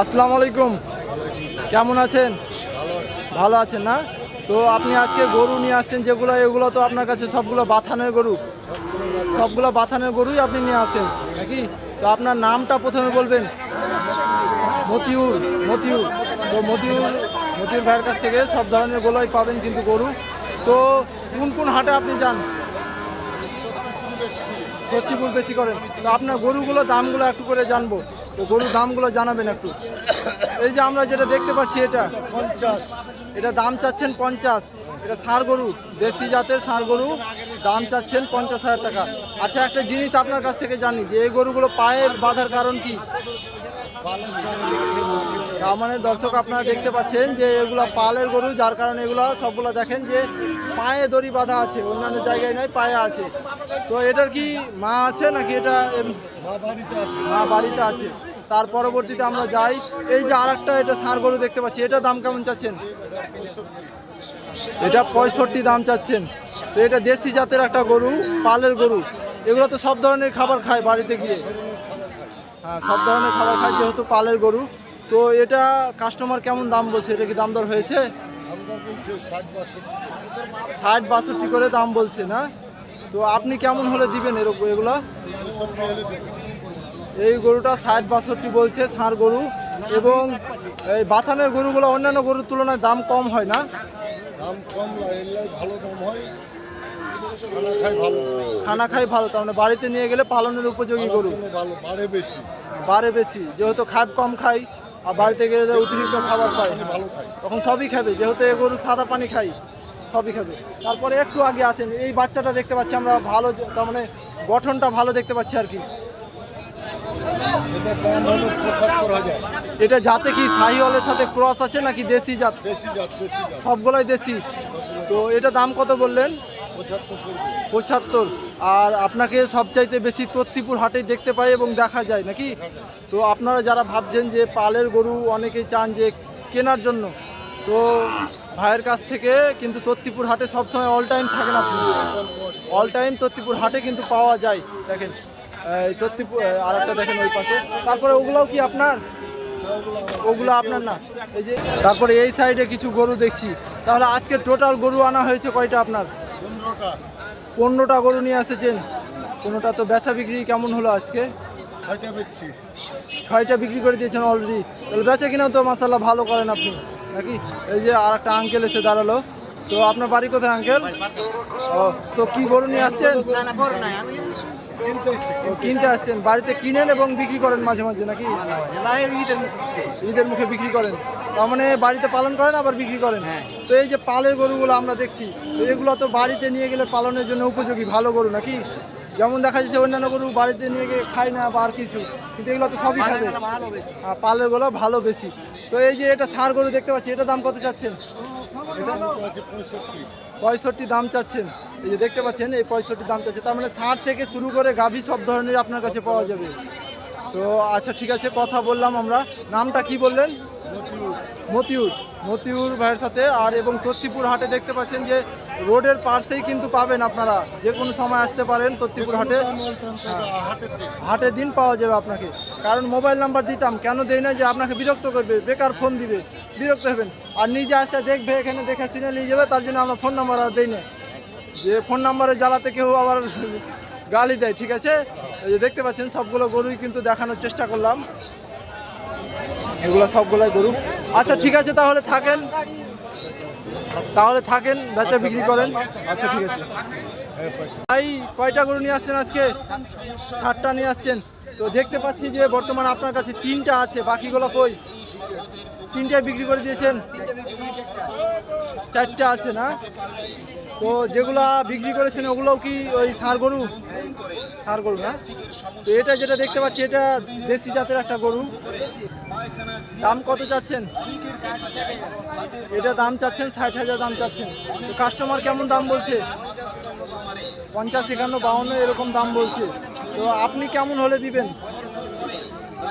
আসসালামু আলাইকুম। কেমন আছেন? ভালো আছেন না? তো আপনি আজকে গরু নিয়ে আসছেন যেগুলো, এগুলো তো আপনার কাছে সবগুলো বাথানের গরু। সবগুলো বাথানের গরুই আপনি নিয়ে আসেন নাকি? তো আপনার নামটা প্রথমে বলবেন। মতিউর মতিউর। তো মতিউর মতিউর ভাইয়ের কাছ থেকে সব ধরনের গোলাই পাবেন কিন্তু গরু। তো কোন কোন হাটে আপনি যান? প্রতিপুর বেশি করেন। তো আপনার গরুগুলো দামগুলো একটু করে জানব। তো গরুর দামগুলো জানাবেন একটু। এই যে আমরা যেটা দেখতে পাচ্ছি এটা পঞ্চাশ। এটা দাম চাচ্ছেন পঞ্চাশ। এটা ষাঁড় গরু দেশি জাতের ষাঁড় গরু দাম চাচ্ছেন পঞ্চাশ হাজার টাকা। আচ্ছা একটা জিনিস আপনার কাছ থেকে জানি যে এই গরুগুলো পায়ে বাঁধার কারণ কি? তার মানে দর্শক আপনারা দেখতে পাচ্ছেন যে এগুলো পালের গরু যার কারণে এগুলো সবগুলো দেখেন যে পায়ে দড়ি বাঁধা আছে অন্যান্য জায়গায় নয় পায়ে আছে। তো এটার কি মা আছে নাকি এটা মা বাড়িতে আছে। মা বাড়িতে আছে? তার পরবর্তীতে আমরা যাই। এই যে আরেকটা এটা ষাঁড় গরু দেখতে পাচ্ছি। এটা দাম কেমন চাচ্ছেন? এটা পঁয়ষট্টি দাম চাচ্ছেন। তো এটা দেশি জাতের একটা গরু, পালের গরু। এগুলো তো সব ধরনের খাবার খায় বাড়িতে গিয়ে। হ্যাঁ সব ধরনের খাবার খায় যেহেতু পালের গরু। তো এটা কাস্টমার কেমন দাম বলছে? এটা কি দাম দর হয়েছে? ষাট বাষট্টি করে দাম বলছে না? তো আপনি কেমন হলে দিবেন এরকম এগুলো? এই গরুটা ষাট বাষট্টি বলছে ষাঁড় গরু। এবং এই বাথানের গরুগুলো অন্যান্য গরুর তুলনায় দাম কম হয় না। দাম কম ভালো দাম হয়। খানা খাই ভালো। তার মানে বাড়িতে নিয়ে গেলে পালনের উপযোগী গরু। বাড়ে বেশি। বাড়ে বেশি যেহেতু খাব কম খাই আর বাড়িতে গেলে অতিরিক্ত খাবার খাই তখন সবই খাবে যেহেতু এই গরু সাদা পানি খাই সবই খাবে। তারপরে একটু আগে আসেন এই বাচ্চাটা দেখতে পাচ্ছি আমরা ভালো তার মানে গঠনটা ভালো দেখতে পাচ্ছি আর কি। এটার দাম হলো পঁচাত্তর হাজার। এটা জাতে কি শাহিওয়ালের সাথে ক্রস আছে নাকি দেশি জাত? দেশি জাত দেশি জাত। সবগুলোই দেশি। তো এটা দাম কত বললেন? পঁচাত্তর পঁচাত্তর। আর আপনাকে সবচাইতে বেশি তত্তিপুর হাটে দেখতে পাই এবং দেখা যায় নাকি? তো আপনারা যারা ভাবছেন যে পালের গরু অনেকেই চান যে কেনার জন্য তো ভাইয়ের কাছ থেকে কিন্তু তত্তিপুর হাটে সবসময় অল টাইম থাকে না অল টাইম তত্তিপুর হাটে কিন্তু পাওয়া যায়। দেখেন এই আর একটা দেখেন ওই পাশে। তারপরে ওগুলোও কি আপনার? ওগুলো আপনার না? এই যে তারপরে এই সাইডে কিছু গরু দেখছি। তাহলে আজকে টোটাল গরু আনা হয়েছে কয়টা আপনার? পনেরোটা। গরু নিয়ে এসেছেন কোনোটা তো বেচা বিক্রি কেমন হলো আজকে? ছয়টা বেচছি ছয়টা বিক্রি করে দিয়েছেন অলরেডি তাহলে বেচা কিনাও তো মাসাল্লাহ ভালো করেন আপনি। নাকি? এই যে আর একটা আঙ্কেল এসে দাঁড়াল। তো আপনার বাড়ি কোথায় আঙ্কেল ও তো কি গরু নিয়ে আসছেন? কিনতে আসছেন বাড়িতে কিনেন এবং বিক্রি করেন মাঝে মাঝে নাকি? ঈদের মুখে বিক্রি করেন। তার মানে বাড়িতে পালন করেন আবার বিক্রি করেন। তো এই যে পালের গরুগুলো আমরা দেখছি এগুলো তো বাড়িতে নিয়ে গেলে পালনের জন্য উপযোগী ভালো গরু নাকি? যেমন দেখা যাচ্ছে অন্যান্য গরু বাড়িতে নিয়ে গিয়ে খায় না বা আর কিছু কিন্তু এগুলো তো সবই খাবে হ্যাঁ, পালেরগুলো ভালো বেশি। তো এই যে এটা ষাঁড় গরু দেখতে পাচ্ছি এটা দাম কত চাচ্ছেন? পঁয়ষট্টি দাম চাচ্ছেন। এই যে দেখতে পাচ্ছেন, এই পঁয়ষট্টি দাম চাচ্ছে। তার মানে ষাট থেকে শুরু করে গাভী সব ধরনের আপনার কাছে পাওয়া যাবে। তো আচ্ছা ঠিক আছে, কথা বললাম আমরা। নামটা কি বললেন? মতিউর। মতিউর ভাইয়ের সাথে আর এবং তত্তিপুর হাটে দেখতে পাচ্ছেন যে রোডের পাশেই কিন্তু পাবেন আপনারা। যে কোনো সময় আসতে পারেন তত্তিপুর হাটে। হাটের দিন পাওয়া যাবে আপনাকে। কারণ মোবাইল নাম্বার দিতাম, কেন দেই না যে আপনাকে বিরক্ত করবে, বেকার ফোন দিবে, বিরক্ত হবেন। আর নিজে আসতে দেখবে, এখানে দেখে শুনে নিয়ে যাবে, তার জন্য আমরা ফোন নাম্বার আর দেই না যে ফোন নাম্বারে জ্বালাতে কেউ আবার গালি দেয়, ঠিক আছে? এই যে দেখতে পাচ্ছেন, সবগুলো গরুই কিন্তু দেখানোর চেষ্টা করলাম। এগুলো সবগুলাই গরু। আচ্ছা ঠিক আছে, তাহলে থাকেন। তাহলে থাকেন, বেচা বিক্রি করেন। আচ্ছা ঠিক আছে। ভাই, কয়টা গরু নিয়ে আসছেন আজকে? ষাটটা নিয়ে আসছেন। তো দেখতে পাচ্ছি যে বর্তমানে আপনার কাছে তিনটা আছে, বাকিগুলো কই? তিনটায় বিক্রি করে দিয়েছেন? চারটা আছে না? তো যেগুলা বিক্রি করেছেন, ওগুলোও কি ওই সার গরু? ষাঁড় গরু না? তো এটা যেটা দেখতে পাচ্ছি, এটা দেশি জাতের একটা গরু। দাম কত চাচ্ছেন? এটা দাম চাচ্ছেন, ষাট হাজার দাম চাচ্ছেন। তো কাস্টমার কেমন দাম বলছে? পঞ্চাশ, একান্ন, বাউন্ন, এরকম দাম বলছে। তো আপনি কেমন হলে দিবেন?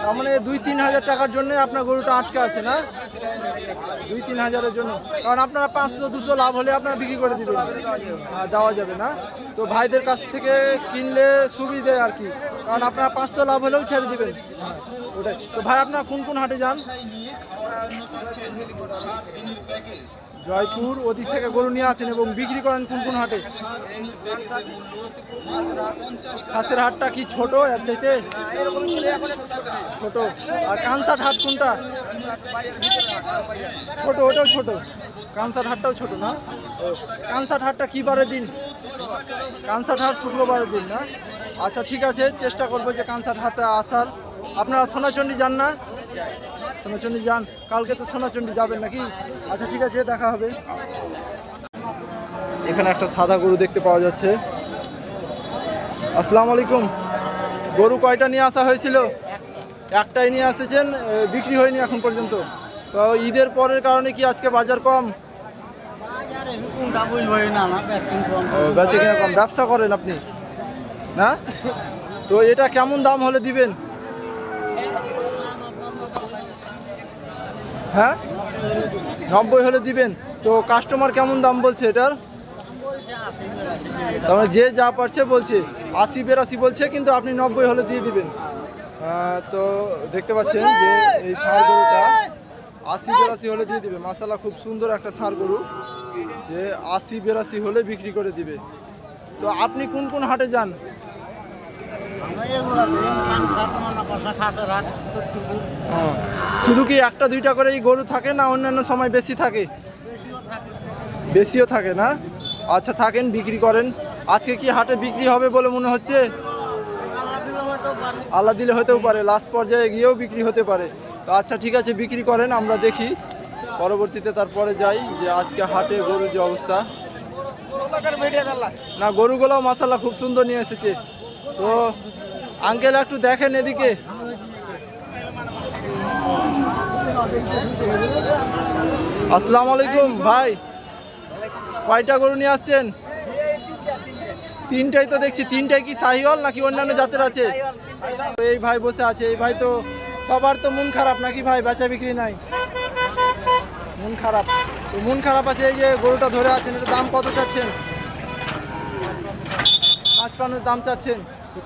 তার মানে দুই তিন হাজার টাকার জন্য আপনার গরুটা আটকে আছে, না? দুই তিন হাজারের জন্য। কারণ আপনারা পাঁচশো, দুশো লাভ হলে আপনারা বিক্রি করে দিবেন। দেওয়া যাবে, না? তো ভাইদের কাছ থেকে কিনলে সুবিধে আর কি। কারণ আপনারা পাঁচশো লাভ হলেও ছেড়ে দিবেন। ওটাই। তো ভাই, আপনারা কোন কোন হাটে যান? জয়পুর ওদিক থেকে গরু নিয়ে আসেন এবং বিক্রি করেন কোন কোন হাটে। খাসের হাটটা কি ছোট? এর চাইতে ছোট। আর কানসাট হাট কোনটা? ছোট ওটাও ছোট। কানসাট হাটটাও ছোট না? ও, কানসাট হাটটা কি বারের দিন? কানসাট হাট শুক্রবারের দিন না? আচ্ছা ঠিক আছে চেষ্টা করব যে কানসাট হাটে আসার। আপনারা সোনাচন্ডী যান না? সোনাচন্ডী যান কালকে তো সোনাচন্ডী যাবেন নাকি? আচ্ছা ঠিক আছে দেখা হবে। এখানে একটা সাদা গরু দেখতে পাওয়া যাচ্ছে। আসসালামু আলাইকুম। গরু কয়টা নিয়ে আসা হয়েছিল? একটাই নিয়ে এসেছেন এ, বিক্রি হয়নি এখন পর্যন্ত। তো ঈদের পরের কারণে কি আজকে বাজার কম। ব্যবসা করেন আপনি? না? তো এটা কেমন দাম হলে দিবেন? হ্যাঁ? নব্বই হলে দিবেন। তো কাস্টমার কেমন দাম বলছে এটার? তার মানে যে যা পারছে বলছে। আশি বেরাশি বলছে কিন্তু আপনি নব্বই হলে দিয়ে দিবেন। আহ, তো দেখতে পাচ্ছেন যে এই ষাঁড় গরুটা আশি বেরাশি হলে দিয়ে দিবে। মাসালা খুব সুন্দর একটা ষাঁড় গরু যে আশি বেরাশি হলে বিক্রি করে দিবে। তো আপনি কোন কোন হাটে যান? হ্যাঁ। শুধু কি একটা দুইটা করে এই গরু থাকে না অন্যান্য সময় বেশি থাকে? বেশিও থাকে না? আচ্ছা থাকেন বিক্রি করেন। আজকে কি হাটে বিক্রি হবে বলে মনে হচ্ছে? আল্লাহ দিলে হতেও পারে লাস্ট পর্যায়ে গিয়েও বিক্রি হতে পারে। তো আচ্ছা ঠিক আছে বিক্রি করেন আমরা দেখি। পরবর্তীতে তারপরে যাই যে আজকে হাটে গরুর যে অবস্থা। না গরুগুলো মাসাল্লাহ খুব সুন্দর নিয়ে এসেছে। তো আঙ্কেল একটু দেখেন এদিকে। আসসালামু আলাইকুম, ভাই। কয়টা গরু নিয়ে আসছেন? তিনটাই তো দেখছি। তিনটাই কি সাহিওয়াল নাকি অন্যান্য জাতের আছে? এই ভাই বসে আছে, এই ভাই তো সবার তো মন খারাপ নাকি ভাই? বেচা বিক্রি নাই। মন খারাপ। তো মন খারাপ আছে, এই যে গরুটা ধরে আছেন এটা দাম কত চাচ্ছেন? পাঁচ পানের দাম চাচ্ছেন।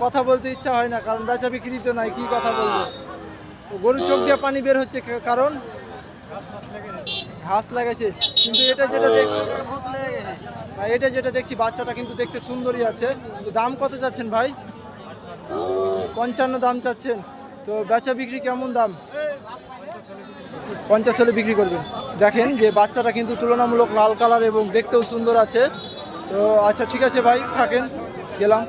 কথা বলতে ইচ্ছা হয় না, কারণ বেচা বিক্রি তো নাই, কি কথা বলব? গরুর চোখ দিয়ে পানি বের হচ্ছে কারণ? ঘাস লাগাইছে। কিন্তু এটা যেটা দেখছি এটা যেটা দেখছি, বাচ্চাটা কিন্তু দেখতে সুন্দরই আছে। দাম কত চাচ্ছেন ভাই? পঞ্চান্ন দাম চাচ্ছেন। তো বেচা বিক্রি কেমন দাম? পঞ্চাশ হলে বিক্রি করবেন। দেখেন যে বাচ্চাটা কিন্তু তুলনামূলক লাল কালার এবং দেখতেও সুন্দর আছে। তো আচ্ছা ঠিক আছে ভাই, থাকেন। গেলাম।